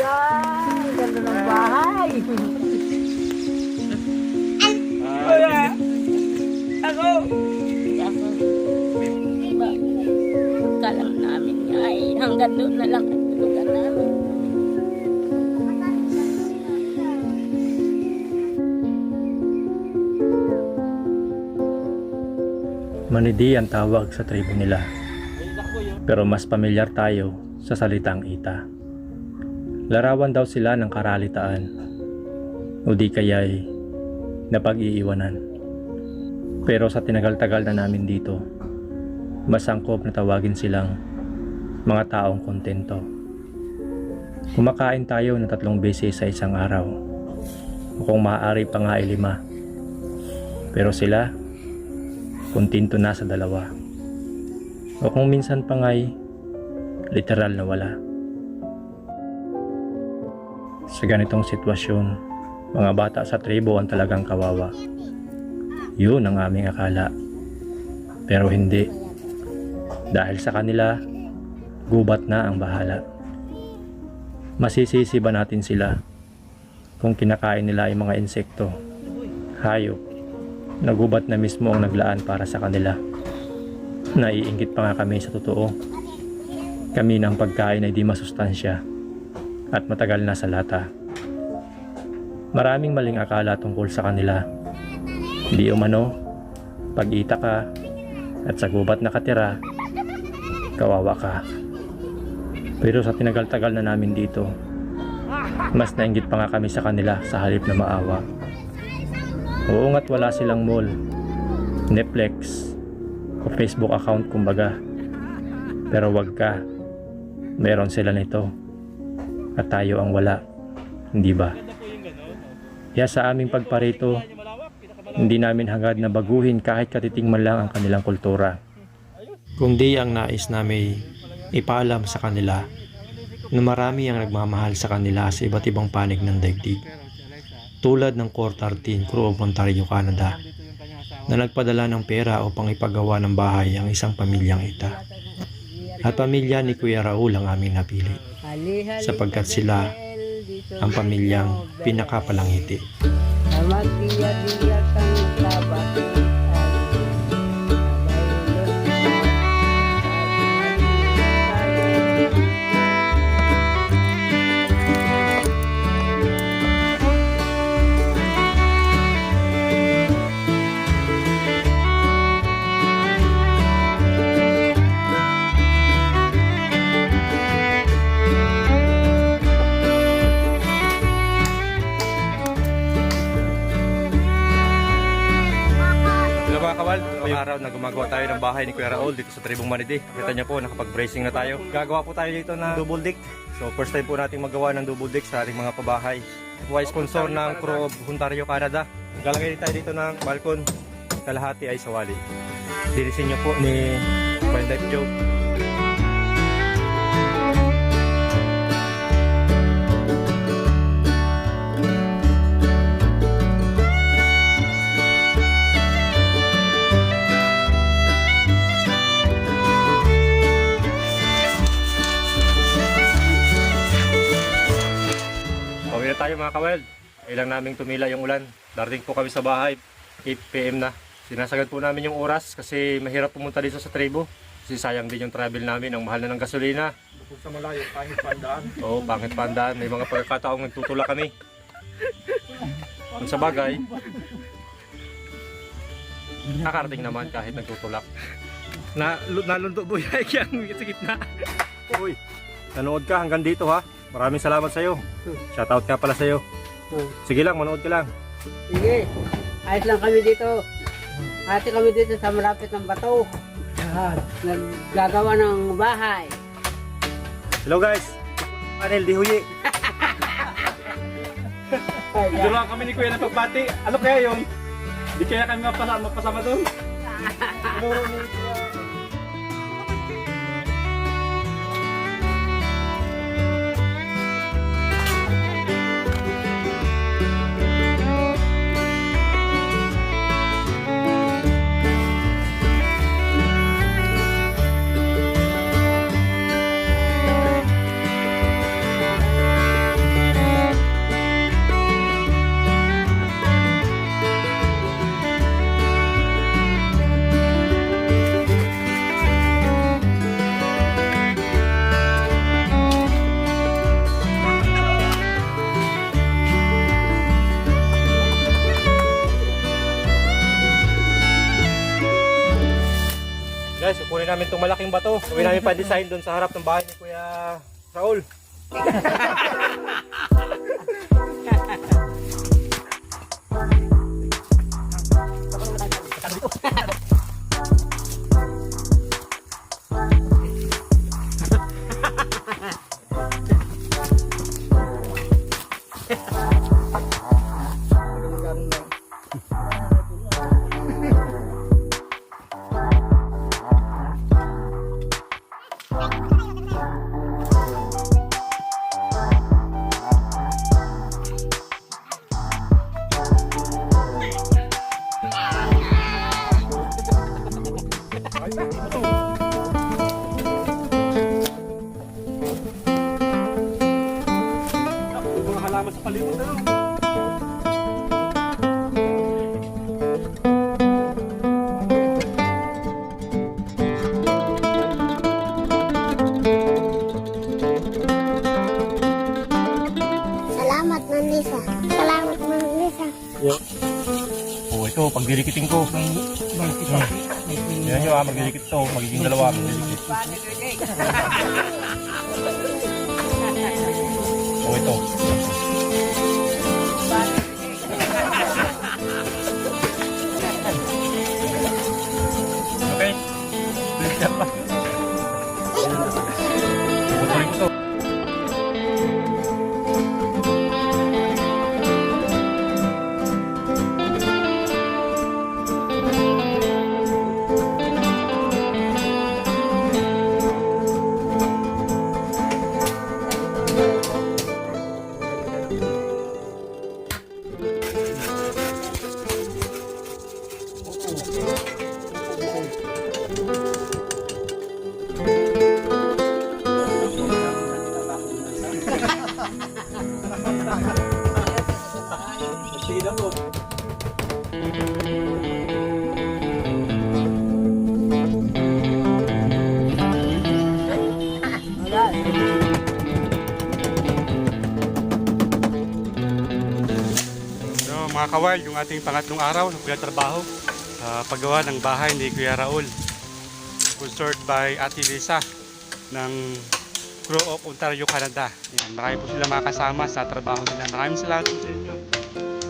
Yan, ganda ng bahay. Kuya! Ako! Ako, kalam namin ay hanggang doon na lang ang. Manidi ang tawag sa tribo nila. Pero mas pamilyar tayo sa salitang ita. Larawan daw sila ng karalitaan. O di kaya'y napag-iiwanan. Pero sa tinagal-tagal na namin dito, mas angkop na tawagin silang mga taong kontento. Kumakain tayo ng tatlong beses sa isang araw. O kung maaari pa nga ay lima. Pero sila, kontento na sa dalawa. O kung minsan pa nga'y literal na wala. Sa ganitong sitwasyon, mga bata sa tribo ang talagang kawawa. Yun ang aming akala. Pero hindi. Dahil sa kanila, gubat na ang bahala. Masisisi ba natin sila kung kinakain nila ay mga insekto, hayop, nagubat na mismo ang naglaan para sa kanila. Naiingit pa nga kami sa totoo. Kami ng pagkain ay di masustansya at matagal na sa lata. Maraming maling akala tungkol sa kanila. Di umano, pag-ita ka at sa gubat nakatira, kawawa ka. Pero sa tinagal-tagal na namin dito, mas nainggit pa nga kami sa kanila sa halip na maawa. Oo nga't wala silang mall, Netflix, o Facebook account kumbaga. Pero wag ka, meron sila nito. At tayo ang wala, hindi ba? Kaya sa aming pagparito, hindi namin hangad na baguhin kahit katiting man lang ang kanilang kultura. Kung di ang nais namin ipaalam sa kanila na marami ang nagmamahal sa kanila sa iba't ibang panig ng daigdig tulad ng Core 13 Crew of Ontario, Canada na nagpadala ng pera upang ipagawa ng bahay ang isang pamilyang ita. At pamilya ni Kuya Raul ang aming napili sapagkat sa sila ang pamilyang pinakapalangiti. Na magdiya-diya gumagawa tayo ng bahay ni Kuya Raul dito sa Tribong Manidi. Kita niyo po, nakapag-bracing na tayo. Gagawa po tayo dito ng double deck. So first time po natin magawa ng double deck sa ating mga pabahay. Why sponsor ng Crew of Ontario, Canada. Galagay tayo dito ng balkon. Kalahati ay sawali. Dirisin niyo po ni Wildlife Joe. Tayo mga kawal. Ilang naming tumila yung ulan. Darating po kami sa bahay. 8pm na. Sinasagad po namin yung oras kasi mahirap pumunta dito sa tribo. Kasi sayang din yung travel namin. Ang mahal na ng gasolina. Bukod sa malayo, pangit pandaan. Oo, pangit pandaan. May mga pagkakataong nagtutulak kami. Kung sa bagay, nakarating naman kahit nagtutulak. Na, nalundo mo yung sa gitna. Uy, nanood ka hanggang dito ha. Maraming salamat sa'yo. Shoutout ka pala sa'yo. Sige lang, manood ka lang. Sige, ayos lang kami dito. Ate kami dito sa malapit ng bato. Naggagawa ng bahay. Hello guys! Panel, di huyi. Dito lang kami ni Kuya na pagbati. Ano kaya yung Di kaya kami mapasama, mapasama doon? namin itong malaking bato. Gawin namin pa-design doon sa harap ng bahay ni Kuya Raul. halaman sa palibot ano? Pagdirikitin ko. Yan nyo ah, magdidikit to. Magiging dalawa, magdidikit. Oh, ito. Mga kawal, yung ating pangatlong araw ng trabaho sa paggawa ng bahay ni Kuya Raul. Sponsored by Ate Lisa ng Crew of Ontario, Canada. Yan, marami po sila makasama sa trabaho nila. Maraming salamat po sa inyo.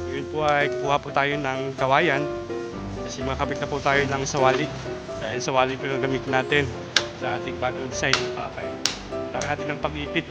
Ngayon po ay kuha po tayo ng kawayan kasi makabit na po tayo ng sawali. Dahil sawali po yung gamit natin sa ating bagong design ng bahay. Kailangan natin ng pag-ipit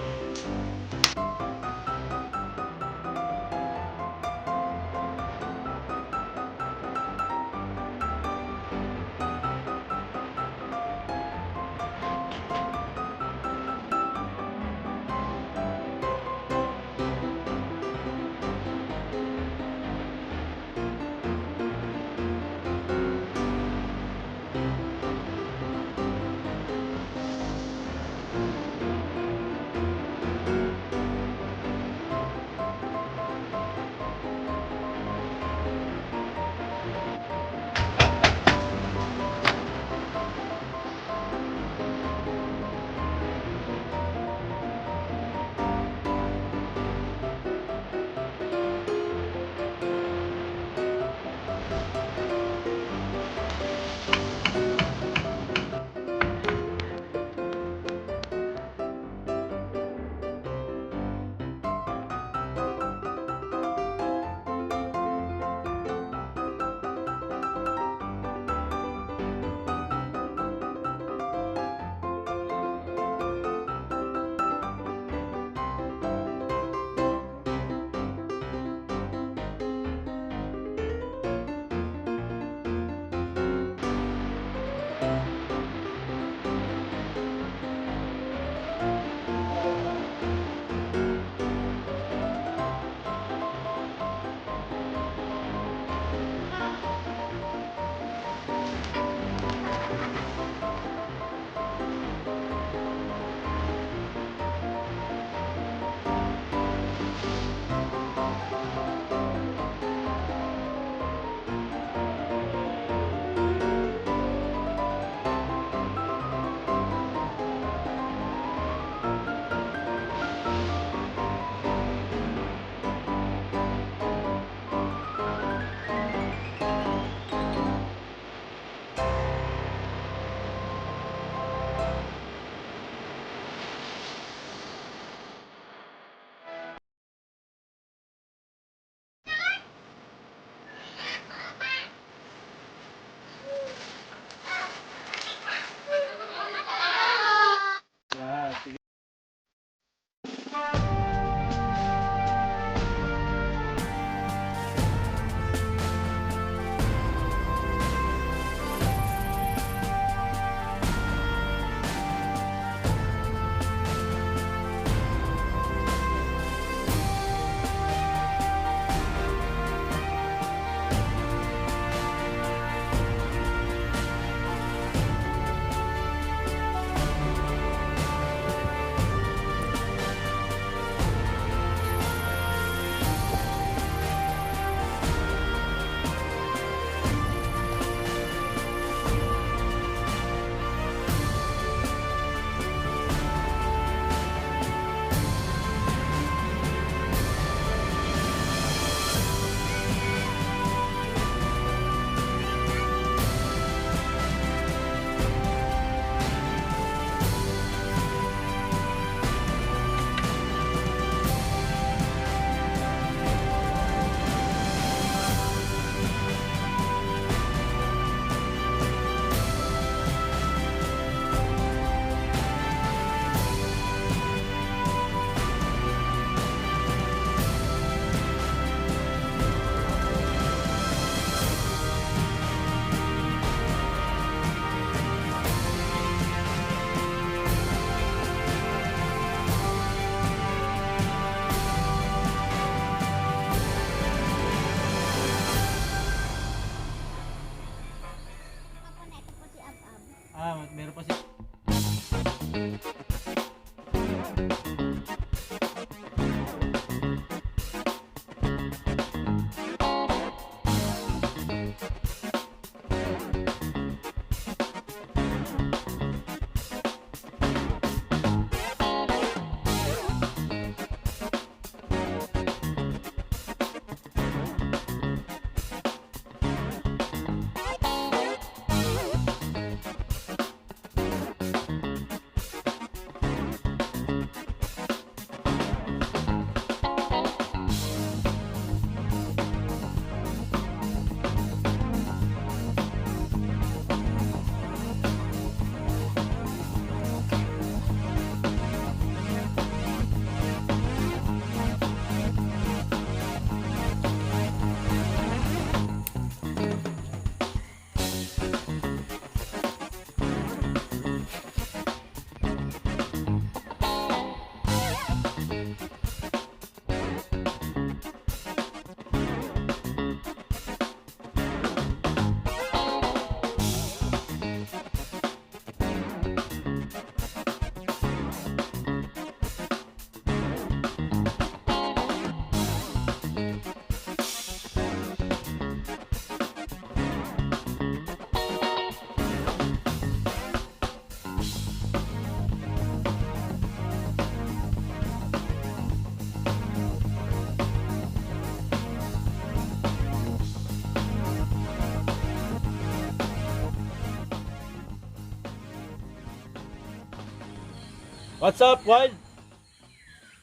What's up, Wild?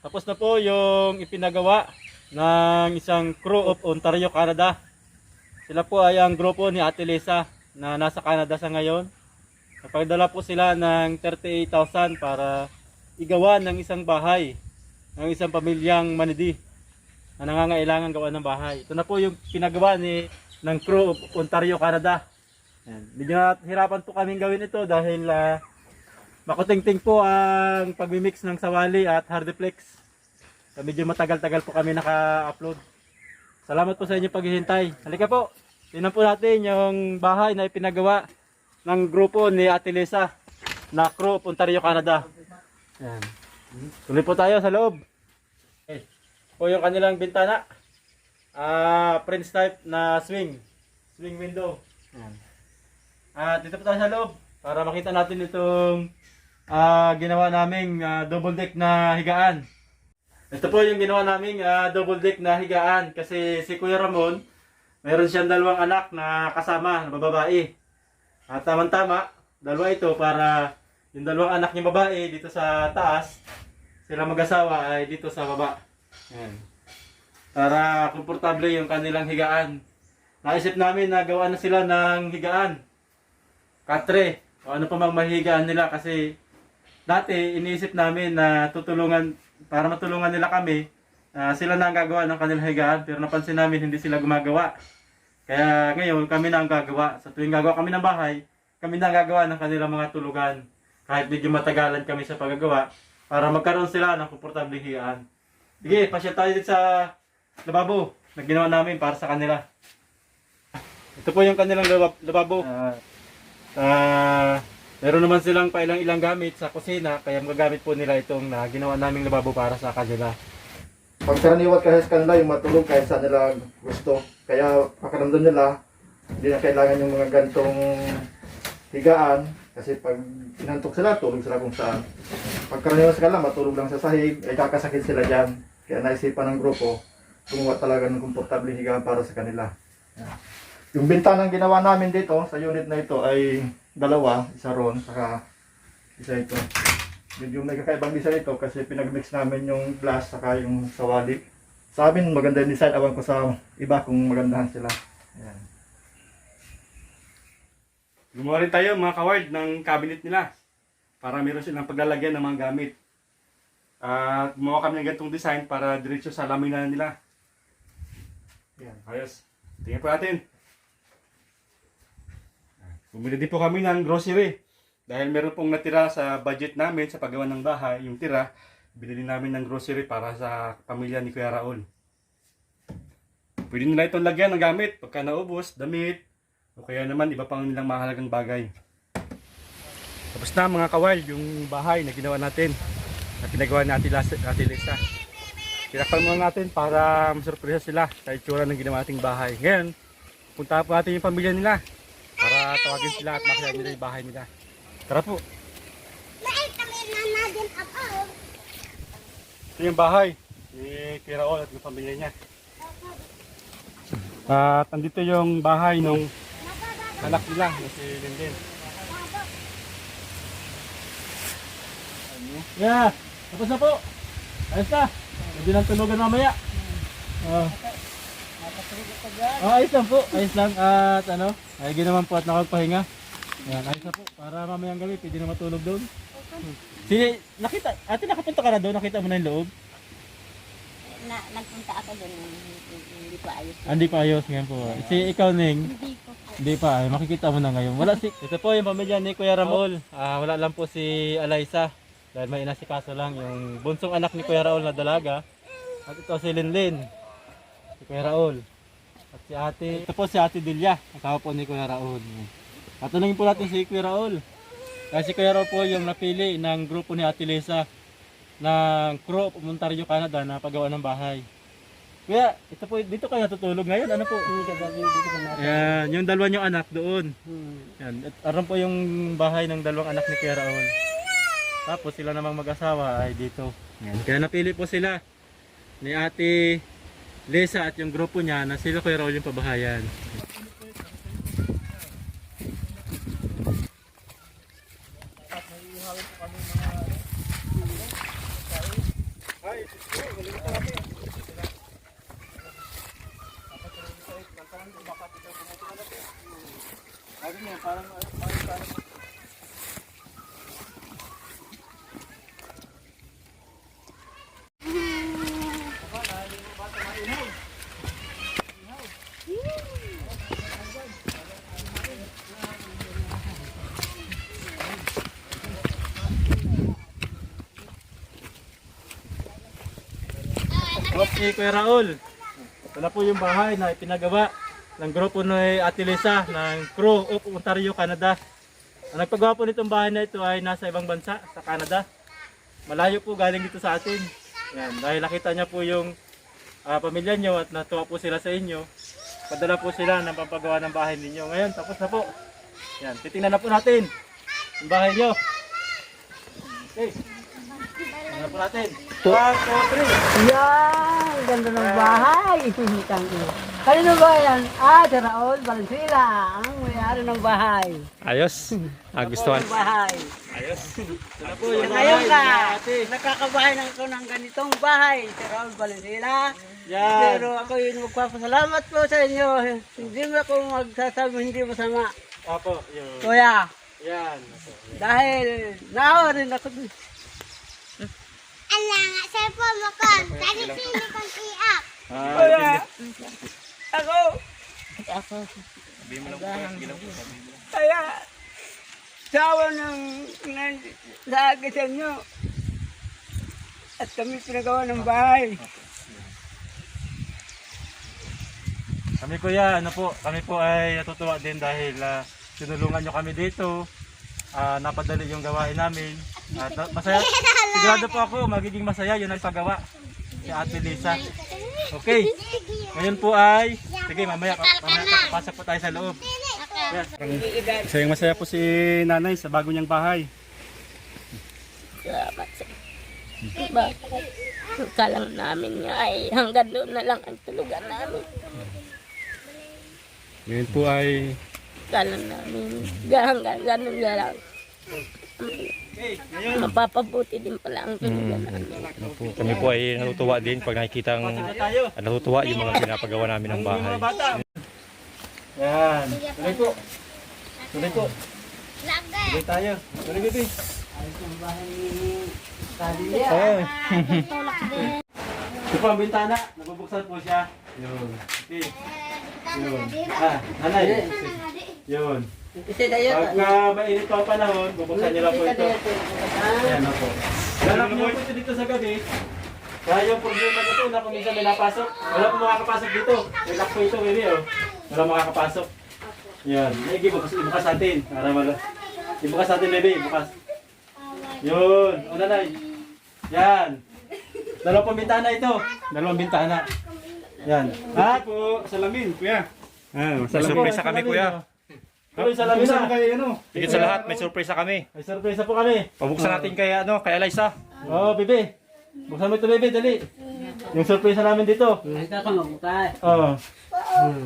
Tapos na po yung ipinagawa ng isang crew of Ontario, Canada. Sila po ay ang grupo ni Ate Lisa na nasa Canada sa ngayon. Napagdala po sila ng 38,000 para igawa ng isang bahay ng isang pamilyang manidi na nangangailangan gawa ng bahay. Ito na po yung pinagawa ni ng crew of Ontario, Canada. Medyo hirapan po kaming gawin ito dahil ah, makutingting po ang pagmimix ng sawali at hardiplex. Medyo matagal-tagal po kami naka-upload. Salamat po sa inyong paghihintay. Halika po. Tingnan po natin yung bahay na ipinagawa ng grupo ni Ate Lisa na crew Ontario, Canada. Yan. Tuloy po tayo sa loob. Okay. Po yung kanilang bintana. Ah, Prince type na swing. Swing window. Yan. At dito po tayo sa loob para makita natin itong ah, ginawa naming ah, double deck na higaan. Ito po yung ginawa naming ah, double deck na higaan kasi si Kuya Ramon meron siyang dalawang anak na kasama na babae. At tamang-tama, dalawa ito para yung dalawang anak niya babae dito sa taas, sila mag-asawa ay dito sa baba. Yan. Para komportable yung kanilang higaan. Naisip namin na gawa na sila ng higaan. Katre, o ano pa mang mahigaan nila kasi dati iniisip namin na tutulungan, para matulungan nila kami, ah, sila na ang gagawa ng kanilang higaan pero napansin namin hindi sila gumagawa. Kaya ngayon kami na ang gagawa. Sa tuwing gagawa kami ng bahay, kami na ang gagawa ng kanilang mga tulugan. Kahit medyo matagalan kami sa paggagawa para magkaroon sila ng komportableng higaan. Sige, pasyal tayo dito sa lababo na ginawa namin para sa kanila. Ito po yung kanilang labab- lababo. Ah, meron naman silang pailang-ilang gamit sa kusina, kaya magagamit po nila itong na ginawa naming lababo para sa kanila. pagkaraniwan kasi sa kanila yung matulog kahit saan nila gusto. Kaya pakiramdam nila, hindi na kailangan yung mga gantong higaan. Kasi pag inantok sila, tulog sila kung saan. Pagkaraniwan sa kanila, matulog lang sa sahig, ay kakasakit sila dyan. Kaya naisipan ng grupo, gumawa talaga ng komportable higaan para sa kanila. Yung bintanang ginawa namin dito, sa unit na ito, ay dalawa, isa ron, saka isa ito. Medyo may kakaibang design ito kasi pinagmix namin yung glass saka yung sawali. Sa amin maganda yung design, awan ko sa iba kung magandahan sila. Ayan. Gumawa rin tayo mga kaward ng cabinet nila para meron silang paglalagyan ng mga gamit. At gumawa kami ng ganitong design para diretso sa laminan nila. Yan, ayos. Tingnan po natin. Bumili din po kami ng grocery. Dahil meron pong natira sa budget namin sa paggawa ng bahay, yung tira, binili namin ng grocery para sa pamilya ni Kuya Raul. Pwede nila itong lagyan ng gamit pagka naubos, damit, o kaya naman iba pang nilang mahalagang bagay. Tapos na mga kawal, yung bahay na ginawa natin, na pinagawa ni Ate, Las, Ate Lisa. Tinakpan muna natin para masurpresa sila sa itsura ng ginawa nating bahay. Ngayon, punta po natin yung pamilya nila para tawagin sila at makita nila yung bahay nila. Tara po. Ito yung bahay ni Kuya Raul at yung pamilya niya. At andito yung bahay nung anak nila na si Linden. Yeah, tapos na po. Ayos na. Hindi nang tulogan mamaya. Oh. Oh, ayos lang po. Ayos lang. At ano, ay naman po at nakagpahinga. Yan, ayos na po. Para mamayang gabi, pwede na matulog doon. Si, nakita, ate nakapunta ka na doon, nakita mo na yung loob. Na, nagpunta ako doon, hindi pa ayos. Ah, Hindi pa ayos ngayon po. Si ikaw, Ning, Hindi ko. hindi pa. Ay, makikita mo na ngayon. Wala si, ito po yung pamilya ni Kuya Ramol. Ah, wala lang po si Alaysa. Dahil may inasikaso lang yung bunsong anak ni Kuya Raul na dalaga. At ito si Linlin. Si Kuya Raul. Si ate, ito po si ate Delia. Ang po ni Kuya Raul. At tanungin po natin si Kuya Raul. Kasi si Kuya Raul po yung napili ng grupo ni Ate Lisa ng crew of Ontario, Canada na paggawa ng bahay. Kuya, ito po, dito kayo natutulog ngayon. Ano po? Yan, yung dalawa niyong anak doon. Yan, at aron po yung bahay ng dalawang anak ni Kuya Raul. Tapos sila namang mag-asawa ay dito. Yan. Kaya napili po sila ni Ate Lisa at yung grupo niya na sila Kuya Raul yung pabahayan. Okay, Kuya Raul. Ito na po yung bahay na ipinagawa ng grupo ni Ate Lisa ng Crew of Ontario, Canada. Ang nagpagawa po nitong bahay na ito ay nasa ibang bansa, sa Canada. Malayo po galing dito sa atin. Yan, dahil nakita niya po yung ah, pamilya niyo at natuwa po sila sa inyo. Padala po sila ng pampagawa ng bahay ninyo. Ngayon, tapos na po. Yan, titingnan na po natin yung bahay niyo. Okay. Tingnan na po natin. Two, three. Yan, ganda ng bahay. Tangin. Kanino ba yan? Ah, si Raul Valenzuela, ang may-ari ng bahay. Ayos. Ah, gustuhan. Ng bahay. Ayos. Ito na po yung Ngayon ka, nakakabahay ng ko ng ganitong bahay, si Raul Valenzuela. Yan. Pero ako yun magpapasalamat po sa inyo. Hindi mo ako magsasabi hindi masama. Apo, yun. Kuya, Yan. dahil naawa rin ako. Ala nga, cellphone mo ko. Tadi sini kong i-up. Ah, Kuya, ako, Ako, kaya sawa ng ng naagitan nyo. At kami pinagawa ng bahay. Kami kuya, ano po, kami po ay natutuwa din dahil ah, tinulungan nyo kami dito. Ah, napadali yung gawain namin. At na- masaya, sigurado po ako, magiging masaya yun ang paggawa. Si Ate Lisa. Okay. Ngayon po ay, sige mamaya, pa- mamaya pasok po tayo sa loob. Masayang masaya po si nanay sa bago niyang bahay. salamat sa? Akala namin nga ay hanggang doon na lang ang tulugan namin. Ngayon po ay Akala namin hanggang ganun na lang. Mapapabuti din pala ang tulugan namin. Kami po ay natutuwa din pag nakikita tayo. natutuwa yung mga pinapagawa namin ng bahay. Yan. Tuloy po. Tuloy po. Lagay. Tuloy tayo. Tuloy baby. Kaliya. Oh. Ito po ang bintana. Nabubuksan po siya. Yun. Okay. Yun. Ah, nanay. Yun. Kasi tayo. Pag uh, mainit pa ang panahon, bubuksan niyo lang po ito. Ayan na po. Lalak niyo po ito dito sa gabi. Kaya yung problema ko ito na kung minsan may napasok. Wala po makakapasok dito. May lock po ito, baby. Oh. Wala makakapasok. Yan. Sige, bukas, ibukas natin. Para wala. Ibukas natin, baby. Ibukas. Yun. O, nanay. Yan. Dalawang bintana ito. Dalawang bintana. Yan. Ah, po, salamin, kuya. Ah, surprise kami, kuya. Uy, salamin na. kayo ano? Higit sa lahat, may surprise kami. May surprise po kami. Pabuksan natin kay ano, kay Eliza. Oo, oh, bebe. Buksan mo ito, bebe, dali. Yung surprise namin dito. Ito ka mabukas. Oo. Oh.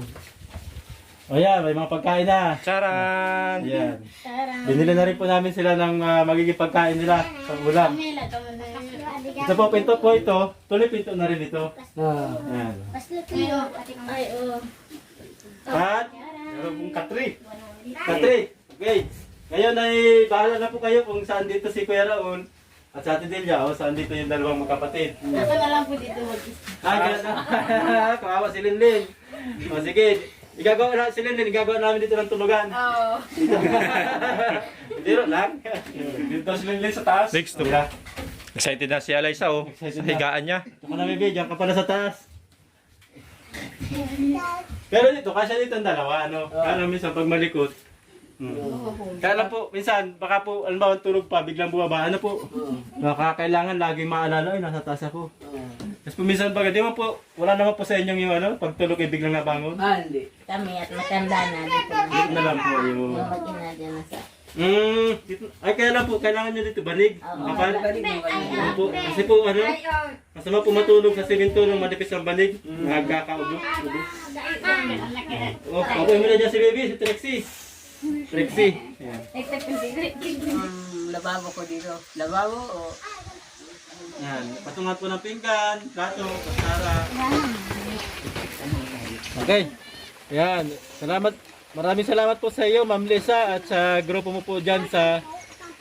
Ayan, may mga pagkain na. Charan! Yan. Binili na rin po namin sila ng ah, magiging pagkain nila sa ulam. Ito po, pinto po ito. Tuloy pinto na rin ito. Ah. Ayan. Ay, oh. At, meron pong katri. Katri, okay. Ngayon ay bahala na po kayo kung saan dito si Kuya Raul at sa Ate Delia o saan dito yung dalawang magkapatid. Ako na lang po dito mag Ah, ganun na. Kawawa si Linlin. O sige, igagawa na si Linlin, igagawa namin dito ng tulugan. Oo. Hindi ro lang. Dito si Linlin sa taas. Next to. Excited na si Eliza oh. Excited higaan niya. Ito ka na bebe, diyan ka pala sa taas. Pero dito, kasya dito ang dalawa, ano? Kaya minsan pag malikot, hmm. Kaya lang po, minsan, baka po, alam ba, tulog pa, biglang bumaba, ano po? Baka kailangan laging maalala, ay, nasa taas ako. Tapos po minsan, pag di mo po, wala naman po sa inyong yung ano, pag tulog ay biglang nabangon. Ah, hindi. Kami at matanda na dito. Dito na lang po yung... Yung na sa... Hmm, dito, ay kaya lang po, kailangan nyo dito banig. Kapal. Ano po, kasi po ano, masama po matulog sa simento nung manipis ang banig. Nagkakaubo. Oh, okay mo na dyan si baby, si Trixie. Trixie. Ayan. Um, lababo ko dito. Lababo o Yan, patungan po ng pinggan, plato, kasara. Okay. Yan. Salamat. Maraming salamat po sa iyo, Ma'am Lisa, at sa grupo mo po dyan sa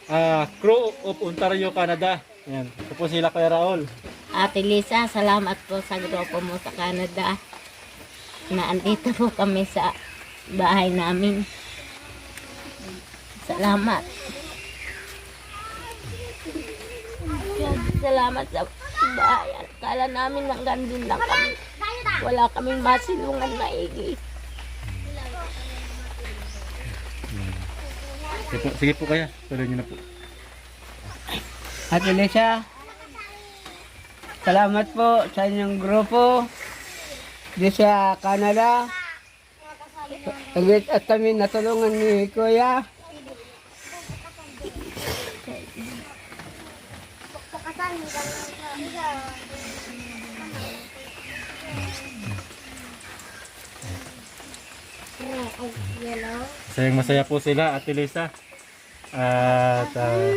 ah, Crew of Ontario, Canada. Yan. Ito po sila Kuya Raul. Ate Lisa, salamat po sa grupo mo sa Canada. Na andito po kami sa bahay namin. Salamat. Salamat sa bahay. Kala namin hanggang dun lang kami. Wala kaming masilungan maigi. Sige po, sige po kaya. Tuloy niyo na po. Ate Lisa, salamat po sa inyong grupo di sa Canada. Agit at kami natulungan ni Kuya. Masayang masaya po sila, Ate Lisa. At ah,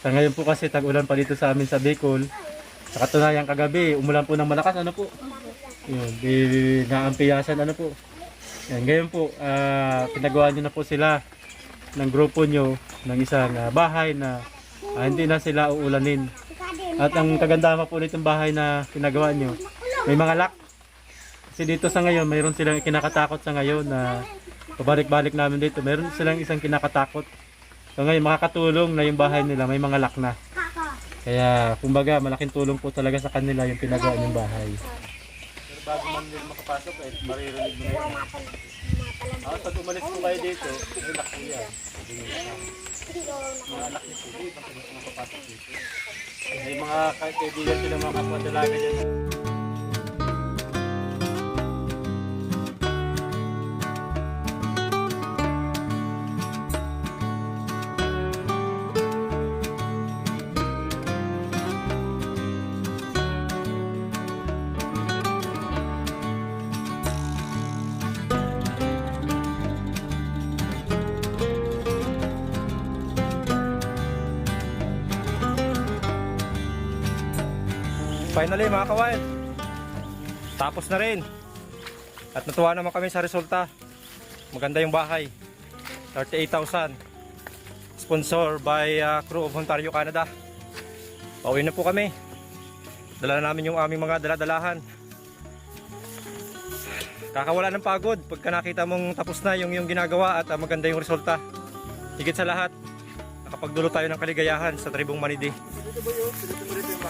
sa ngayon po kasi tag-ulan pa dito sa amin sa Bicol. Sa katunayan kagabi, umulan po ng malakas. Ano po? Yun, naampiyasan. Ano po? Yan, ngayon po, ah, pinagawa nyo na po sila ng grupo nyo ng isang ah, bahay na ah, hindi na sila uulanin. At ang kagandahan po nitong bahay na pinagawa nyo, may mga lock. Kasi dito sa ngayon, mayroon silang kinakatakot sa ngayon na pabalik-balik namin dito. Meron silang isang kinakatakot. So ngayon, makakatulong na yung bahay nila, may mga lock na. Kaya, kumbaga, malaking tulong po talaga sa kanila yung pinagawa ng bahay. Pero bago man nila makapasok, eh, maririnig mo na yun. Ah, pag umalis po kayo dito, lock po yan. Mga anak niyo po, di ba kayo makapasok dito? May mga kaibigan sila mga kapwa dalaga dyan. Finally mga kawain, tapos na rin. At natuwa naman kami sa resulta. Maganda yung bahay. 38,000. Sponsor by uh, Crew of Ontario, Canada. Pauwi na po kami. Dala na namin yung aming mga daladalahan. Kakawala ng pagod pagka nakita mong tapos na yung, yung ginagawa at uh, maganda yung resulta. Higit sa lahat, nakapagdulo tayo ng kaligayahan sa Tribong Manidi.